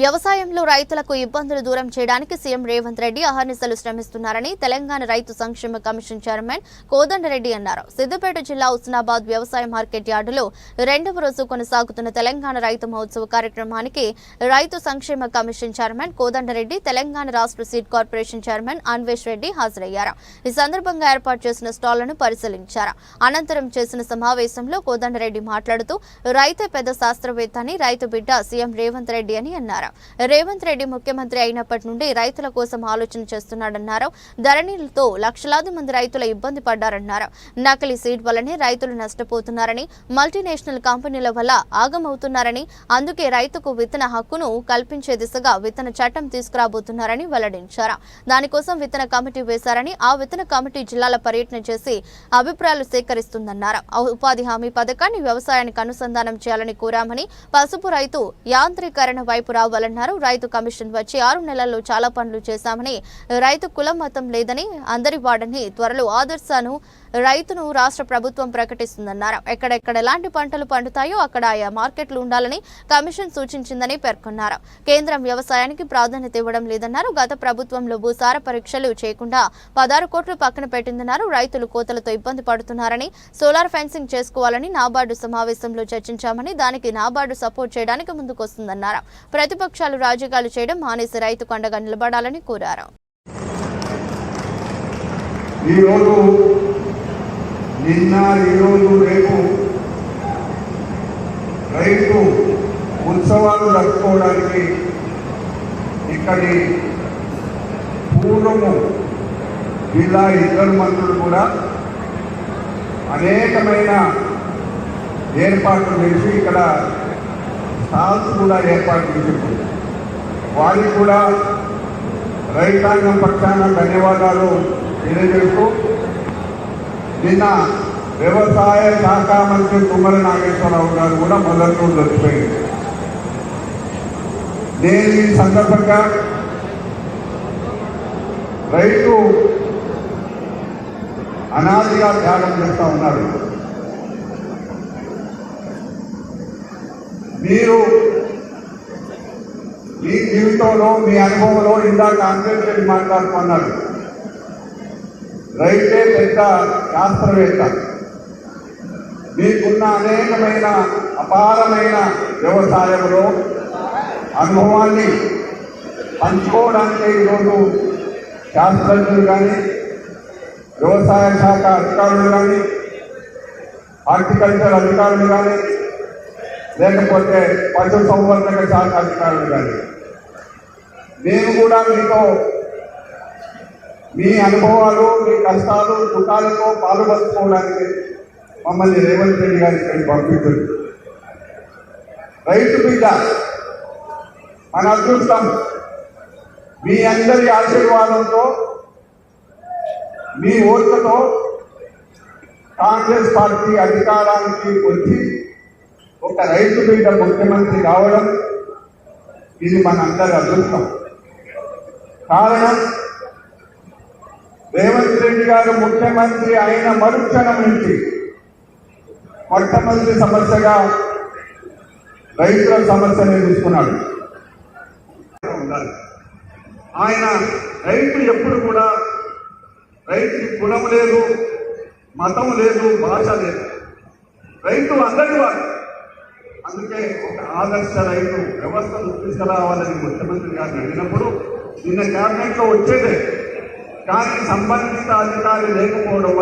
వ్యవసాయంలో రైతులకు ఇబ్బందులు దూరం చేయడానికి సీఎం రేవంత్ రెడ్డి అహర్నిశలు శ్రమిస్తున్నారని తెలంగాణ రైతు సంక్షేమ కమిషన్ చైర్మన్ కోదండరెడ్డి అన్నారు. సిద్దిపేట జిల్లా హుస్నాబాద్ వ్యవసాయ మార్కెట్ యార్డులో రెండవ రోజు కొనసాగుతున్న తెలంగాణ రైతు మహోత్సవ కార్యక్రమానికి రైతు సంక్షేమ కమిషన్ చైర్మన్ కోదండరెడ్డి తెలంగాణ రాష్ట్ర seed corporation chairman Anvesh Reddy హాజరయ్యారు. ఈ సందర్భంగా ఏర్పాటు చేసిన స్టాళ్ళను పరిశీలించారు. అనంతరం చేసిన సమావేశంలో కోదండరెడ్డి మాట్లాడుతూ రైతే పెద్ద శాస్త్రవేత్త అని రైతు బిడ్డ సీఎం రేవంత్ రెడ్డి అని అన్నారు. రేవంత్ రెడ్డి ముఖ్యమంత్రి అయినప్పటి నుండి రైతుల కోసం ఆలోచన చేస్తున్నాడన్నారు. ధరణిలతో లక్షలాది మంది రైతుల ఇబ్బంది పడ్డారన్నారు. నకిలీ సీడ్ వల్లనే రైతులు నష్టపోతున్నారని మల్టీనేషనల్ కంపెనీల వల్ల ఆగమవుతున్నారని అందుకే రైతుకు విత్తన హక్కును కల్పించే దిశగా విత్తన చట్టం తీసుకురాబోతున్నారని వెల్లడించారు. దానికోసం విత్తన కమిటీ వేశారని ఆ విత్తన కమిటీ జిల్లాల పర్యటన చేసి అభిప్రాయాలు సేకరిస్తుందన్నారు. ఉపాధి హామీ పథకాన్ని వ్యవసాయానికి అనుసంధానం చేయాలని కోరామని పసుపు రైతు యాంత్రీకరణ వైపు రావు తీసుకోవాలన్నారు రైతు కమిషన్ వచ్చి ఆరు నెలల్లో చాలా పనులు చేశామని రైతు కులం మతం లేదని అందరి వాడని త్వరలో ఆదర్శాను రైతును రాష్ట్ర ప్రభుత్వం ప్రకటిస్తుందన్నారు. ఎక్కడెక్కడ ఎలాంటి పంటలు పండుతాయో అక్కడ ఆయా మార్కెట్లు ఉండాలని కమిషన్ సూచించిందని పేర్కొన్నారు. కేంద్రం వ్యవసాయానికి ప్రాధాన్యత ఇవ్వడం లేదన్నారు. గత ప్రభుత్వంలో భూసార పరీక్షలు చేయకుండా పదహారు కోట్లు పక్కన పెట్టిందన్నారు. రైతులు కోతలతో ఇబ్బంది పడుతున్నారని సోలార్ ఫెన్సింగ్ చేసుకోవాలని నాబార్డు సమావేశంలో చర్చించామని దానికి నాబార్డు సపోర్ట్ చేయడానికి ముందుకొస్తుందన్నారు. ప్రతిపక్షాలు రాజకీయాలు చేయడం మానేసి రైతు కొండగా నిలబడాలని కోరారు. ఈరోజు నిన్న ఈరోజు రేపు రైతు ఉత్సవాలు జరుపుకోవడానికి ఇక్కడి పూర్వము జిల్లా ఇద్దరు మంత్రులు కూడా అనేకమైన ఏర్పాట్లు చేసి ఇక్కడ స్టాల్స్ కూడా ఏర్పాటు చేసి వారికి కూడా రైతాంగం పక్షాన ధన్యవాదాలు తెలియజేస్తూ నిన్న వ్యవసాయ శాఖ మంత్రి తుమ్మల నాగేశ్వరరావు గారు కూడా మొదట్లో రోజు నేను ఈ సందర్భంగా రైతు అనాదిగా త్యాగం చేస్తూ ఉన్నారు మీరు మీ జీవితంలో మీ అనుభవంలో ఇందాక అంబేద్కర్ రెడ్డి మాట్లాడుతున్నారు రైతే పెద్ద శాస్త్రవేత్త. మీకున్న అనేకమైన అపారమైన వ్యవసాయంలో అనుభవాన్ని పంచుకోవడానికి ఈరోజు శాస్త్రజ్ఞులు కానీ వ్యవసాయ శాఖ అధికారులు కానీ హార్టికల్చర్ అధికారులు కానీ లేకపోతే పశు సంవర్ధక శాఖ అధికారులు కానీ. నేను కూడా మీతో మీ అనుభవాలు మీ కష్టాలు దుఃఖాలతో పాల్పంచుకోవడానికి మమ్మల్ని రేవంత్ రెడ్డి గారి ఇక్కడికి రైతు బిడ్డ మన అదృష్టం మీ అందరి ఆశీర్వాదంతో మీ ఓట్లతో కాంగ్రెస్ పార్టీ అధికారానికి వచ్చి ఒక రైతు బిడ్డ ముఖ్యమంత్రి కావడం ఇది మనందరి అదృష్టం. కారణం రేవంత్ రెడ్డి గారు ముఖ్యమంత్రి అయిన మరుక్షణం నుంచి మొట్టమొదటి సమస్యగా రైతుల సమస్యని తీసుకున్నాడు. ఉండాలి. ఆయన రైతు ఎప్పుడు కూడా రైతు కులం లేదు మతం లేదు భాష లేదు. రైతు అందరి వాడు అందుకే ఒక ఆదర్శ రైతు వ్యవస్థను తీసుకురావాలని ముఖ్యమంత్రి గారిని అడిగినప్పుడు నిన్న క్యాబినెట్లో వచ్చేదే. కానీ సంబంధిత అధికారి లేకపోవడం